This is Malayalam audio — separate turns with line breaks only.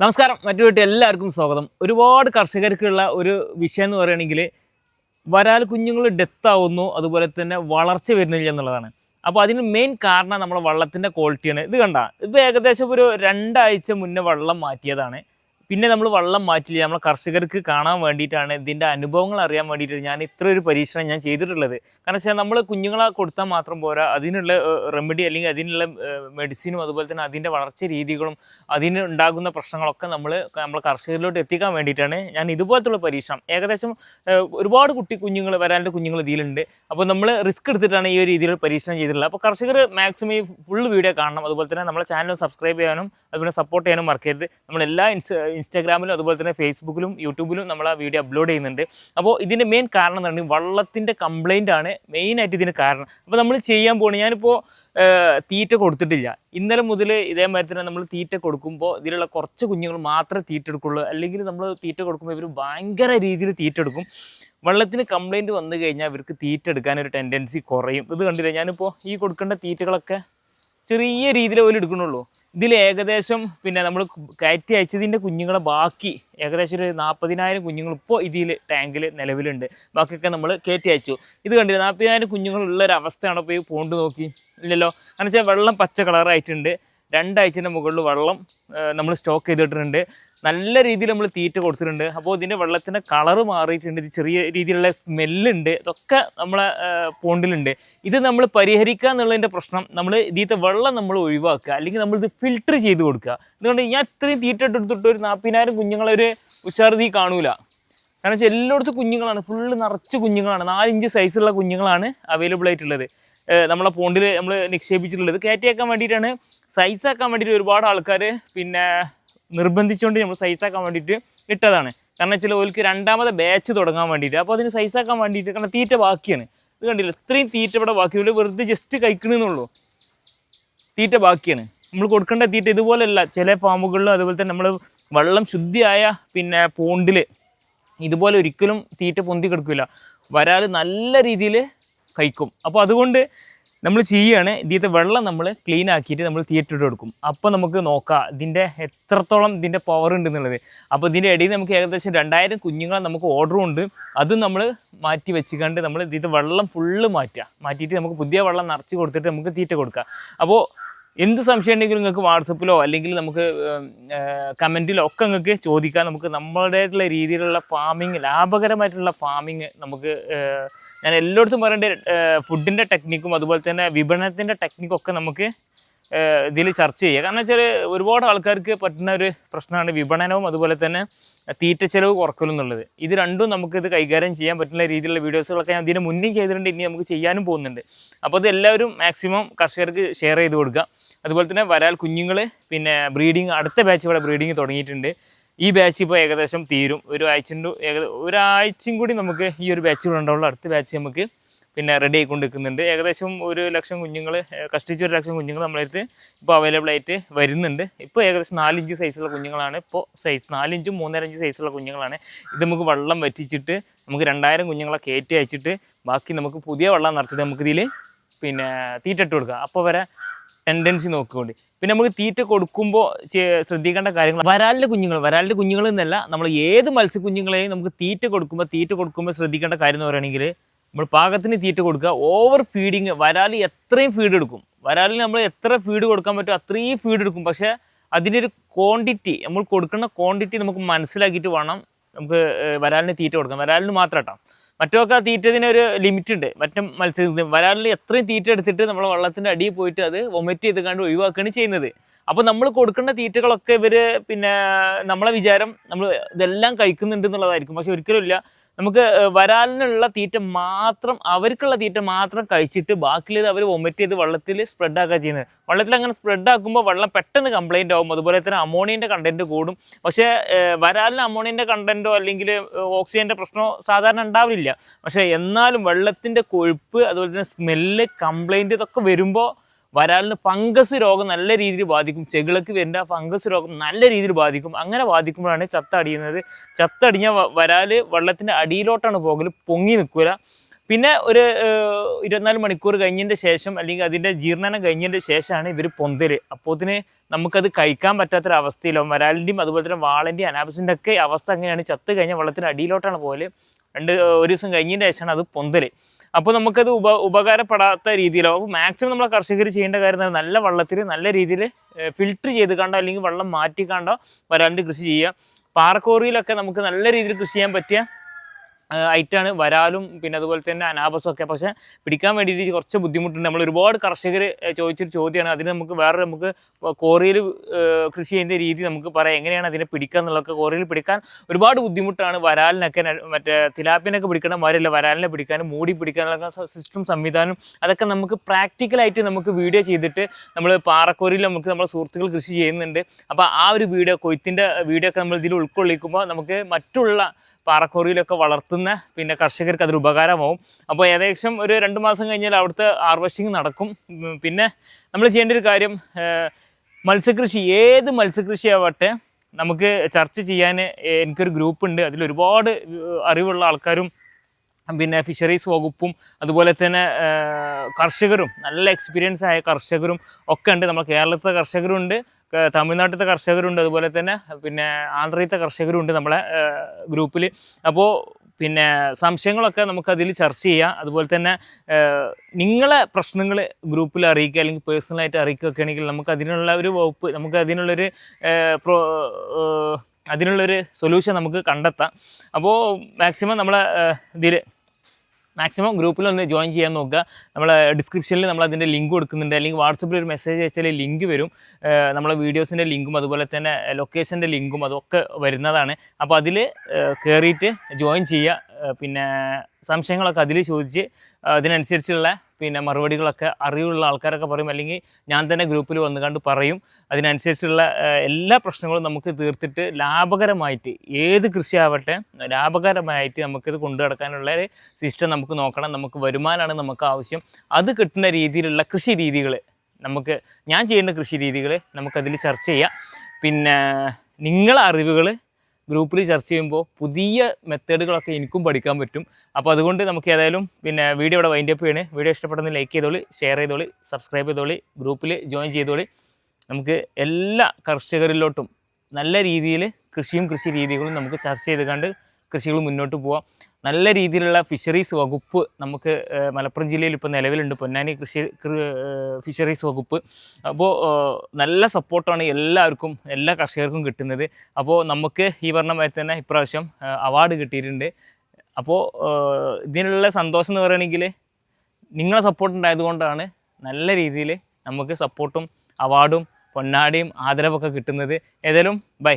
നമസ്കാരം. മറ്റു വീട്ടിൽ എല്ലാവർക്കും സ്വാഗതം. ഒരുപാട് കർഷകർക്കുള്ള ഒരു വിഷയം എന്ന് പറയുകയാണെങ്കിൽ വരാൽ കുഞ്ഞുങ്ങൾ ഡെത്ത് ആവുന്നു അതുപോലെ തന്നെ വളർച്ച വരുന്നില്ല എന്നുള്ളതാണ്. അപ്പോൾ അതിന് മെയിൻ കാരണം നമ്മുടെ വള്ളത്തിന്റെ ക്വാളിറ്റിയാണ് ഇത് കണ്ട ഇത് ഏകദേശം ഒരു രണ്ടാഴ്ച മുന്നേ വള്ളം മാറ്റിയതാണ്. പിന്നെ നമ്മൾ വള്ളം മാറ്റില്ല. നമ്മളെ കർഷകർക്ക് കാണാൻ വേണ്ടിയിട്ടാണ് ഇതിന്റെ അനുഭവങ്ങൾ അറിയാൻ വേണ്ടിയിട്ട് ഞാൻ ഇത്ര ഒരു പരീക്ഷണം ഞാൻ ചെയ്തിട്ടുള്ളത്. കാരണം വെച്ചാൽ നമ്മൾ കുഞ്ഞുങ്ങളെ കൊടുത്താൽ മാത്രം പോരാ. അതിനുള്ള റെമഡി അല്ലെങ്കിൽ അതിനുള്ള മെഡിസിനും അതുപോലെ തന്നെ അതിന്റെ വളർച്ച രീതികളും അതിന് ഉണ്ടാകുന്ന പ്രശ്നങ്ങളൊക്കെ നമ്മൾ നമ്മൾ കർഷകരിലോട്ട് എത്തിക്കാൻ വേണ്ടിയിട്ടാണ് ഞാൻ ഇതുപോലത്തുള്ള പരീക്ഷണം. ഏകദേശം ഒരുപാട് കുട്ടി കുഞ്ഞുങ്ങൾ വരാന്റെ കുഞ്ഞുങ്ങൾ ഇതിലുണ്ട്. അപ്പോൾ നമ്മൾ റിസ്ക് എടുത്തിട്ടാണ് ഈ ഒരു രീതിയിൽ പരീക്ഷണം ചെയ്തിട്ടുള്ളത്. അപ്പോൾ കർഷകർ മാക്സിമം ഈ ഫുൾ വീഡിയോ കാണണം. അതുപോലെ തന്നെ നമ്മളെ ചാനൽ സബ്സ്ക്രൈബ് ചെയ്യാനും അതുപോലെ സപ്പോർട്ട് ചെയ്യാനും മറക്കരുത്. നമ്മളെല്ലാ ഇൻസ് ഇൻസ്റ്റാഗ്രാമിലും അതുപോലെ തന്നെ ഫേസ്ബുക്കിലും യൂട്യൂബിലും നമ്മൾ ആ വീഡിയോ അപ്ലോഡ് ചെയ്യുന്നുണ്ട്. അപ്പോൾ ഇതിന്റെ മെയിൻ കാരണം എന്ന് പറഞ്ഞാൽ വള്ളത്തിന്റെ കംപ്ലൈന്റ് ആണ് മെയിനായിട്ട് ഇതിന് കാരണം. അപ്പോൾ നമ്മൾ ചെയ്യാൻ പോകണം ഞാനിപ്പോൾ തീറ്റ കൊടുത്തിട്ടില്ല. ഇന്നലെ മുതൽ ഇതേമാതിരി തന്നെ നമ്മൾ തീറ്റ കൊടുക്കുമ്പോൾ ഇതിലുള്ള കുറച്ച് കുഞ്ഞുങ്ങൾ മാത്രമേ തീറ്റ എടുക്കുള്ളൂ. അല്ലെങ്കിൽ നമ്മൾ തീറ്റ കൊടുക്കുമ്പോൾ ഇവർ ഭയങ്കര രീതിയിൽ തീറ്റ എടുക്കും. വെള്ളത്തിന് കംപ്ലൈന്റ് വന്നു കഴിഞ്ഞാൽ ഇവർക്ക് തീറ്റ എടുക്കാനൊരു ടെൻഡൻസി കുറയും. ഇത് കണ്ടില്ല? ഞാനിപ്പോൾ ഈ കൊടുക്കേണ്ട തീറ്റകളൊക്കെ ചെറിയ രീതിയിൽ പോലും എടുക്കണുള്ളൂ ഇതിൽ ഏകദേശം പിന്നെ നമ്മൾ കയറ്റി അയച്ചതിന്റെ കുഞ്ഞുങ്ങളെ ബാക്കി ഏകദേശം ഒരു നാൽപ്പതിനായിരം കുഞ്ഞുങ്ങൾ ഇപ്പോൾ ഇതിൽ ടാങ്കിൽ നിലവിലുണ്ട്. ബാക്കിയൊക്കെ നമ്മൾ കയറ്റി അയച്ചു. ഇത് കണ്ടില്ല നാൽപ്പതിനായിരം കുഞ്ഞുങ്ങളുള്ള ഒരു അവസ്ഥയാണ് ഇപ്പോൾ ഈ പോണ്ട് നോക്കി? ഇല്ലല്ലോ. കാരണം വെച്ചാൽ വെള്ളം പച്ച കളറായിട്ടുണ്ട്. രണ്ടാഴ്ചന്റെ മുകളിൽ വെള്ളം നമ്മൾ സ്റ്റോക്ക് ചെയ്തിട്ടുണ്ട് നല്ല രീതിയിൽ നമ്മൾ തീറ്റ കൊടുത്തിട്ടുണ്ട്. അപ്പോൾ ഇതിന്റെ വെള്ളത്തിന്റെ കളറ് മാറിയിട്ടുണ്ട്. ഇത് ചെറിയ രീതിയിലുള്ള സ്മെല്ലുണ്ട് ഇതൊക്കെ നമ്മളെ പോണ്ടിലുണ്ട്. ഇത് നമ്മൾ പരിഹരിക്കുക എന്നുള്ളതിന്റെ പ്രശ്നം നമ്മൾ ഇതിലത്തെ വെള്ളം നമ്മൾ ഒഴിവാക്കുക. അല്ലെങ്കിൽ നമ്മളിത് ഫിൽട്ടർ ചെയ്ത് കൊടുക്കുക. അതുകൊണ്ട് ഞാൻ ഇത്രയും തീറ്റ എടുത്തിട്ട് ഒരു നാൽപ്പതിനായിരം കുഞ്ഞുങ്ങളെ ഒരു ഉഷാർതി കാണൂല. കാരണം വെച്ചാൽ എല്ലായിടത്തും കുഞ്ഞുങ്ങളാണ്. ഫുള്ള് നിറച്ച് കുഞ്ഞുങ്ങളാണ്. നാലിഞ്ച് സൈസുള്ള കുഞ്ഞുങ്ങളാണ് അവൈലബിൾ ആയിട്ടുള്ളത്. നമ്മളെ പോണ്ടിൽ നമ്മൾ നിക്ഷേപിച്ചിട്ടുള്ളത്. കയറ്റിയാക്കാൻ വേണ്ടിയിട്ടാണ്. സൈസാക്കാൻ വേണ്ടിയിട്ട് ഒരുപാട് ആൾക്കാർ പിന്നെ നിർബന്ധിച്ചുകൊണ്ട് നമ്മൾ സൈസാക്കാൻ വേണ്ടിയിട്ട് ഇട്ടതാണ്. കാരണം വെച്ചാൽ ഓൽക്ക് രണ്ടാമത്തെ ബാച്ച് തുടങ്ങാൻ വേണ്ടിയിട്ട്. അപ്പോൾ അതിന് സൈസാക്കാൻ വേണ്ടിയിട്ട് കാരണം തീറ്റ ബാക്കിയാണ്. ഇത് കണ്ടില്ല? ഇത്രയും തീറ്റ ഇവിടെ ബാക്കിയുള്ളൂ വെറുതെ ജസ്റ്റ് കഴിക്കണമെന്നുള്ളൂ തീറ്റ ബാക്കിയാണ്. നമ്മൾ കൊടുക്കേണ്ട തീറ്റ ഇതുപോലെയല്ല. ചില ഫാമുകളിലും അതുപോലെ തന്നെ നമ്മൾ വെള്ളം ശുദ്ധിയായ പിന്നെ പോണ്ടിൽ ഇതുപോലെ ഒരിക്കലും തീറ്റ പൊന്തി കിടക്കില്ല വരാൽ നല്ല രീതിയിൽ കഴിക്കും. അപ്പോൾ അതുകൊണ്ട് നമ്മൾ ചെയ്യുകയാണ് ഇതിന്റെ വെള്ളം നമ്മൾ ക്ലീൻ ആക്കിയിട്ട് നമ്മൾ തീറ്റിട്ട് കൊടുക്കും. അപ്പോൾ നമുക്ക് നോക്കാം ഇതിന്റെ എത്രത്തോളം ഇതിന്റെ പവർ ഉണ്ട് എന്നുള്ളത്. അപ്പോൾ ഇതിന്റെ ഇടയിൽ നമുക്ക് ഏകദേശം രണ്ടായിരം കുഞ്ഞുങ്ങളെ നമുക്ക് ഓർഡറും ഉണ്ട്. അതും നമ്മൾ മാറ്റി വെച്ചുകൊണ്ട് നമ്മൾ ഇതിന്റെ വെള്ളം ഫുള്ള് മാറ്റുക. മാറ്റിയിട്ട് നമുക്ക് പുതിയ വെള്ളം നിറച്ച് കൊടുത്തിട്ട് നമുക്ക് തീറ്റ കൊടുക്കാം. അപ്പോൾ എന്ത് സംശയം ഉണ്ടെങ്കിലും നിങ്ങൾക്ക് വാട്സപ്പിലോ അല്ലെങ്കിൽ നമുക്ക് കമന്റിലോ ഒക്കെ നിങ്ങൾക്ക് ചോദിക്കാം. നമുക്ക് നമ്മളുടേതായിട്ടുള്ള രീതിയിലുള്ള ഫാമിങ് ലാഭകരമായിട്ടുള്ള ഫാമിങ് നമുക്ക് ഞാൻ എല്ലായിടത്തും പറയേണ്ട ഫുഡിന്റെ ടെക്നിക്കും അതുപോലെ തന്നെ വിപണനത്തിന്റെ ടെക്നിക്കും ഒക്കെ നമുക്ക് ഇതിൽ ചർച്ച ചെയ്യുക. കാരണം വെച്ചാൽ ഒരുപാട് ആൾക്കാർക്ക് പറ്റുന്ന ഒരു പ്രശ്നമാണ് വിപണനവും അതുപോലെ തന്നെ തീറ്റ ചെലവ് കുറക്കലും എന്നുള്ളത്. ഇത് രണ്ടും നമുക്ക് ഇത് കൈകാര്യം ചെയ്യാൻ പറ്റുന്ന രീതിയിലുള്ള വീഡിയോസുകളൊക്കെ ഞാൻ ഇതിന് മുന്നേ ചെയ്തിട്ടുണ്ട് ഇനി നമുക്ക് ചെയ്യാനും പോകുന്നുണ്ട്. അപ്പോൾ ഇത് എല്ലാവരും മാക്സിമം കർഷകർക്ക് ഷെയർ ചെയ്ത് കൊടുക്കുക. അതുപോലെ തന്നെ വരാൽ കുഞ്ഞുങ്ങൾ പിന്നെ ബ്രീഡിങ് അടുത്ത ബാച്ച് ഇവിടെ ബ്രീഡിങ് തുടങ്ങിയിട്ടുണ്ട്. ഈ ബാച്ച് ഇപ്പോൾ ഏകദേശം തീരും. ഒരു ആഴ്ചന്റെ ഏകദേശം ഒരാഴ്ചയും കൂടി നമുക്ക് ഈ ഒരു ബാച്ച് ഉണ്ടാവുള്ളൂ. അടുത്ത ബാച്ച് നമുക്ക് പിന്നെ റെഡി ആയിക്കൊണ്ട് ഏകദേശം ഒരു ലക്ഷം കുഞ്ഞുങ്ങൾ കഷ്ടിച്ച് ഒരു ലക്ഷം കുഞ്ഞുങ്ങൾ നമ്മളടുത്ത് ഇപ്പോൾ അവൈലബിൾ ആയിട്ട് വരുന്നുണ്ട്. ഇപ്പോൾ ഏകദേശം നാലിഞ്ച് സൈസുള്ള കുഞ്ഞുങ്ങളാണ്. ഇപ്പോൾ സൈസ് നാലിഞ്ചും മൂന്നര ഇഞ്ച് സൈസുള്ള കുഞ്ഞുങ്ങളാണ്. ഇത് നമുക്ക് വെള്ളം വറ്റിച്ചിട്ട് നമുക്ക് രണ്ടായിരം കുഞ്ഞുങ്ങളെ കയറ്റി അയച്ചിട്ട് ബാക്കി നമുക്ക് പുതിയ വെള്ളം നിറച്ചിട്ട് നമുക്കിതിൽ പിന്നെ തീറ്റ ഇട്ട് കൊടുക്കുക അപ്പോൾ വരെ ടെൻഡൻസി നോക്കിക്കൊണ്ട്. പിന്നെ നമുക്ക് തീറ്റ കൊടുക്കുമ്പോൾ ശ്രദ്ധിക്കേണ്ട കാര്യങ്ങൾ വരാലിന്റെ കുഞ്ഞുങ്ങൾ വരാലിന്റെ കുഞ്ഞുങ്ങൾ എന്നല്ല നമ്മൾ ഏത് മത്സ്യക്കുഞ്ഞുങ്ങളെയും നമുക്ക് തീറ്റ കൊടുക്കുമ്പോൾ തീറ്റ കൊടുക്കുമ്പോൾ ശ്രദ്ധിക്കേണ്ട കാര്യം എന്ന് പറയുകയാണെങ്കിൽ നമ്മൾ പാകത്തിന് തീറ്റ കൊടുക്കുക. ഓവർ ഫീഡിങ് വരാലി എത്രയും ഫീഡ് എടുക്കും. വരാലിന് നമ്മൾ എത്ര ഫീഡ് കൊടുക്കാൻ പറ്റുമോ അത്രയും ഫീഡ് എടുക്കും. പക്ഷേ അതിന്റെ ഒരു ക്വാണ്ടിറ്റി നമ്മൾ കൊടുക്കുന്ന ക്വാണ്ടിറ്റി നമുക്ക് മനസ്സിലാക്കിയിട്ട് വേണം നമുക്ക് വരാലിന് തീറ്റ കൊടുക്കാം വരാലിന് മാത്രം കേട്ടോ മറ്റൊക്കെ തീറ്റതിന് ഒരു ലിമിറ്റ് ഉണ്ട്. മറ്റും മത്സ്യത്തിന് വരാലിൽ എത്രയും തീറ്റ എടുത്തിട്ട് നമ്മൾ വെള്ളത്തിന്റെ അടിയിൽ പോയിട്ട് അത് വൊമിറ്റ് ചെയ്ത് കണ്ട് ഒഴിവാക്കുകയാണ് ചെയ്യുന്നത്. അപ്പോൾ നമ്മൾ കൊടുക്കേണ്ട തീറ്റകളൊക്കെ ഇവർ പിന്നെ നമ്മളെ വിചാരം നമ്മൾ ഇതെല്ലാം കഴിക്കുന്നുണ്ട് എന്നുള്ളതായിരിക്കും. പക്ഷെ ഒരിക്കലും ഇല്ല. നമുക്ക് വരാലിനുള്ള തീറ്റ മാത്രം അവർക്കുള്ള തീറ്റ മാത്രം കഴിച്ചിട്ട് ബാക്കിയുള്ളത് അവർ വൊമിറ്റ് ചെയ്ത് വെള്ളത്തിൽ സ്പ്രെഡ് ആക്കുക ചെയ്യുന്നത്. വെള്ളത്തിൽ അങ്ങനെ സ്പ്രെഡ് ആക്കുമ്പോൾ വെള്ളം പെട്ടെന്ന് കംപ്ലൈന്റ് ആകും അതുപോലെ തന്നെ അമോണിയന്റെ കണ്ടന്റ് കൂടും. പക്ഷേ വരാലിന് അമോണിയന്റെ കണ്ടന്റോ അല്ലെങ്കിൽ ഓക്സിജന്റെ പ്രശ്നമോ സാധാരണ ഉണ്ടാവില്ല പക്ഷേ എന്നാലും വെള്ളത്തിന്റെ കൊഴുപ്പ് അതുപോലെ തന്നെ സ്മെല്ല് കംപ്ലൈന്റ് ഇതൊക്കെ വരുമ്പോൾ വരാലിന് ഫംഗസ് രോഗം നല്ല രീതിയിൽ ബാധിക്കും. ചെകിളക്ക് വരുന്ന ഫംഗസ് രോഗം നല്ല രീതിയിൽ ബാധിക്കും. അങ്ങനെ ബാധിക്കുമ്പോഴാണ് ചത്തടിയുന്നത് ചത്തടിഞ്ഞ വരാൽ വെള്ളത്തിന്റെ അടിയിലോട്ടാണ് പോകൽ പൊങ്ങി നിൽക്കില്ല പിന്നെ ഒരു ഇരുപത്തിനാല് മണിക്കൂർ കഴിഞ്ഞതിന്റെ ശേഷം അല്ലെങ്കിൽ അതിന്റെ ജീർണനം കഴിഞ്ഞതിന്റെ ശേഷമാണ് ഇവർ പൊന്തൽ. അപ്പോത്തിന് നമുക്കത് കഴിക്കാൻ പറ്റാത്തൊരവസ്ഥയിലോ വരാലിന്റെയും അതുപോലെ തന്നെ വാളിന്റെയും അനാബസിന്റെ ഒക്കെ അവസ്ഥ അങ്ങനെയാണ് ചത്ത് കഴിഞ്ഞാൽ വെള്ളത്തിന്റെ അടിയിലോട്ടാണ് പോകൽ രണ്ട് ഒരു ദിവസം കഴിഞ്ഞതിന്റെ ശേഷമാണ് അത് പൊന്തൽ. അപ്പോൾ നമുക്കത് ഉപ ഉപകാരപ്പെടാത്ത രീതിയിലോ അപ്പോൾ മാക്സിമം നമ്മൾ കർഷകർ ചെയ്യേണ്ട കാര്യം നല്ല വെള്ളത്തിൽ നല്ല രീതിയിൽ ഫിൽറ്റർ ചെയ്ത് കണ്ടോ? അല്ലെങ്കിൽ വെള്ളം മാറ്റി കണ്ടോ? വരാണ്ട് കൃഷി ചെയ്യുക. പാറക്കോറിയിലൊക്കെ നമുക്ക് നല്ല രീതിയിൽ കൃഷി ചെയ്യാൻ പറ്റിയ ഐറ്റാണ്. വരാലും പിന്നെ അതുപോലെ തന്നെ അനാബസും ഒക്കെ പക്ഷേ പിടിക്കാൻ വേണ്ടിയിട്ട് കുറച്ച് ബുദ്ധിമുട്ടുണ്ട്. നമ്മൾ ഒരുപാട് കർഷകർ ചോദിച്ചൊരു ചോദ്യമാണ്. അതിന് നമുക്ക് വേറെ നമുക്ക് കോറിയിൽ കൃഷി ചെയ്യുന്ന രീതി നമുക്ക് പറയാം. എങ്ങനെയാണ് അതിനെ പിടിക്കുക എന്നുള്ളതൊക്കെ കോറിയിൽ പിടിക്കാൻ ഒരുപാട് ബുദ്ധിമുട്ടാണ്. വരാലിനൊക്കെ മറ്റേ തിലാപ്പിനൊക്കെ പിടിക്കണം വരില്ല വരാലിനെ പിടിക്കാനും മൂടി പിടിക്കാനുള്ള സിസ്റ്റം സംവിധാനം അതൊക്കെ നമുക്ക് പ്രാക്ടിക്കലായിട്ട് നമുക്ക് വീഡിയോ ചെയ്തിട്ട് നമ്മൾ പാറക്കോരിയിൽ നമുക്ക് നമ്മുടെ സുഹൃത്തുക്കൾ കൃഷി ചെയ്യുന്നുണ്ട്. അപ്പോൾ ആ ഒരു വീഡിയോ കൊയ്ത്തിന്റെ വീഡിയോ ഒക്കെ നമ്മൾ ഇതിൽ ഉൾക്കൊള്ളിക്കുമ്പോൾ നമുക്ക് മറ്റുള്ള പാറക്കോറിയിലൊക്കെ വളർത്തുന്ന പിന്നെ കർഷകർക്ക് അതൊരു ഉപകാരമാവും. അപ്പോൾ ഏകദേശം ഒരു രണ്ട് മാസം കഴിഞ്ഞാൽ അവിടുത്തെ ഹാർവെസ്റ്റിംഗ് നടക്കും. പിന്നെ നമ്മൾ ചെയ്യേണ്ട ഒരു കാര്യം മത്സ്യകൃഷി ഏത് മത്സ്യകൃഷിയാവട്ടെ നമുക്ക് ചർച്ച ചെയ്യാൻ എനിക്കൊരു ഗ്രൂപ്പ് ഉണ്ട് അതിൽ ഒരുപാട് അറിവുള്ള ആൾക്കാരും പിന്നെ ഫിഷറീസ് വകുപ്പും അതുപോലെ തന്നെ കർഷകരും നല്ല എക്സ്പീരിയൻസ് ആയ കർഷകരും ഒക്കെ ഉണ്ട്. നമ്മൾ കേരളത്തിലെ കർഷകരുണ്ട് തമിഴ്നാട്ടിലത്തെ കർഷകരുണ്ട് അതുപോലെ തന്നെ പിന്നെ ആന്ധ്രയിലത്തെ കർഷകരുണ്ട് നമ്മളെ ഗ്രൂപ്പിൽ അപ്പോൾ പിന്നെ സംശയങ്ങളൊക്കെ നമുക്കതിൽ ചർച്ച ചെയ്യാം. അതുപോലെ തന്നെ നിങ്ങളെ പ്രശ്നങ്ങൾ ഗ്രൂപ്പിൽ അറിയിക്കുക അല്ലെങ്കിൽ പേഴ്സണലായിട്ട് അറിയിക്കുകയൊക്കെ ആണെങ്കിൽ നമുക്ക് അതിനുള്ള ഒരു വകുപ്പ് നമുക്ക് അതിനുള്ളൊരു ഏഹ്, പ്രോ അതിനുള്ളൊരു സൊല്യൂഷൻ നമുക്ക് കണ്ടെത്താം. അപ്പോൾ മാക്സിമം നമ്മളെ ഇതിൽ മാക്സിമം ഗ്രൂപ്പിൽ ഒന്ന് ജോയിൻ ചെയ്യാൻ നോക്കുക. നമ്മളെ ഡിസ്ക്രിപ്ഷനിൽ നമ്മൾ അതിന്റെ ലിങ്ക് കൊടുക്കുന്നുണ്ട്. അല്ലെങ്കിൽ വാട്സപ്പിൽ ഒരു മെസ്സേജ് അയച്ചാൽ ലിങ്ക് വരും. നമ്മളെ വീഡിയോസിന്റെ ലിങ്കും അതുപോലെ തന്നെ ലൊക്കേഷന്റെ ലിങ്കും അതൊക്കെ വരുന്നതാണ്. അപ്പോൾ അതിൽ കയറിയിട്ട് ജോയിൻ ചെയ്യുക. പിന്നെ സംശയങ്ങളൊക്കെ അതിൽ ചോദിച്ച് അതിനനുസരിച്ചുള്ള പിന്നെ മറുപടികളൊക്കെ അറിവുള്ള ആൾക്കാരൊക്കെ പറയും. അല്ലെങ്കിൽ ഞാൻ തന്നെ ഗ്രൂപ്പിൽ വന്നു കണ്ട് പറയും. അതിനനുസരിച്ചുള്ള എല്ലാ പ്രശ്നങ്ങളും നമുക്ക് തീർത്തിട്ട് ലാഭകരമായിട്ട് ഏത് കൃഷി ആവട്ടെ ലാഭകരമായിട്ട് നമുക്കിത് കൊണ്ടു നടക്കാനുള്ള സിസ്റ്റം നമുക്ക് നോക്കണം. നമുക്ക് വരുമാനമാണ് നമുക്ക് ആവശ്യം. അത് കിട്ടുന്ന രീതിയിലുള്ള കൃഷി രീതികൾ നമുക്ക് ഞാൻ ചെയ്യുന്ന കൃഷി രീതികൾ നമുക്കതിൽ ചർച്ച ചെയ്യാം. പിന്നെ നിങ്ങളെ അറിവുകൾ ഗ്രൂപ്പിൽ ചർച്ച ചെയ്യുമ്പോൾ പുതിയ മെത്തേഡുകളൊക്കെ എനിക്കും പഠിക്കാൻ പറ്റും. അപ്പോൾ അതുകൊണ്ട് നമുക്ക് ഏതായാലും പിന്നെ വീഡിയോ ഇവിടെ വൈൻഡപ്പ് ചെയ്യണേ. വീഡിയോ ഇഷ്ടപ്പെടുന്ന ലൈക്ക് ചെയ്തോളി ഷെയർ ചെയ്തോളി സബ്സ്ക്രൈബ് ചെയ്തോളി ഗ്രൂപ്പിൽ ജോയിൻ ചെയ്തോളി. നമുക്ക് എല്ലാ കർഷകരിലോട്ടും നല്ല രീതിയിൽ കൃഷിയും കൃഷി രീതികളും നമുക്ക് ചർച്ച ചെയ്ത് കണ്ട് കൃഷികൾ മുന്നോട്ട് പോവാം. നല്ല രീതിയിലുള്ള ഫിഷറീസ് വകുപ്പ് നമുക്ക് മലപ്പുറം ജില്ലയിൽ ഇപ്പോൾ നിലവിലുണ്ട്. പൊന്നാനി കൃഷി ഫിഷറീസ് വകുപ്പ്. അപ്പോൾ നല്ല സപ്പോർട്ടാണ് എല്ലാവർക്കും എല്ലാ കർഷകർക്കും കിട്ടുന്നത്. അപ്പോൾ നമുക്ക് ഈ പറഞ്ഞ തന്നെ ഇപ്രാവശ്യം അവാർഡ് കിട്ടിയിട്ടുണ്ട്. അപ്പോൾ ഇതിനുള്ള സന്തോഷം എന്ന് പറയുകയാണെങ്കിൽ നിങ്ങളെ സപ്പോർട്ട് ഉണ്ടായതുകൊണ്ടാണ് നല്ല രീതിയിൽ നമുക്ക് സപ്പോർട്ടും അവാർഡും പൊന്നാടിയും ആദരവൊക്കെ കിട്ടുന്നത്. ഏതായാലും ബൈ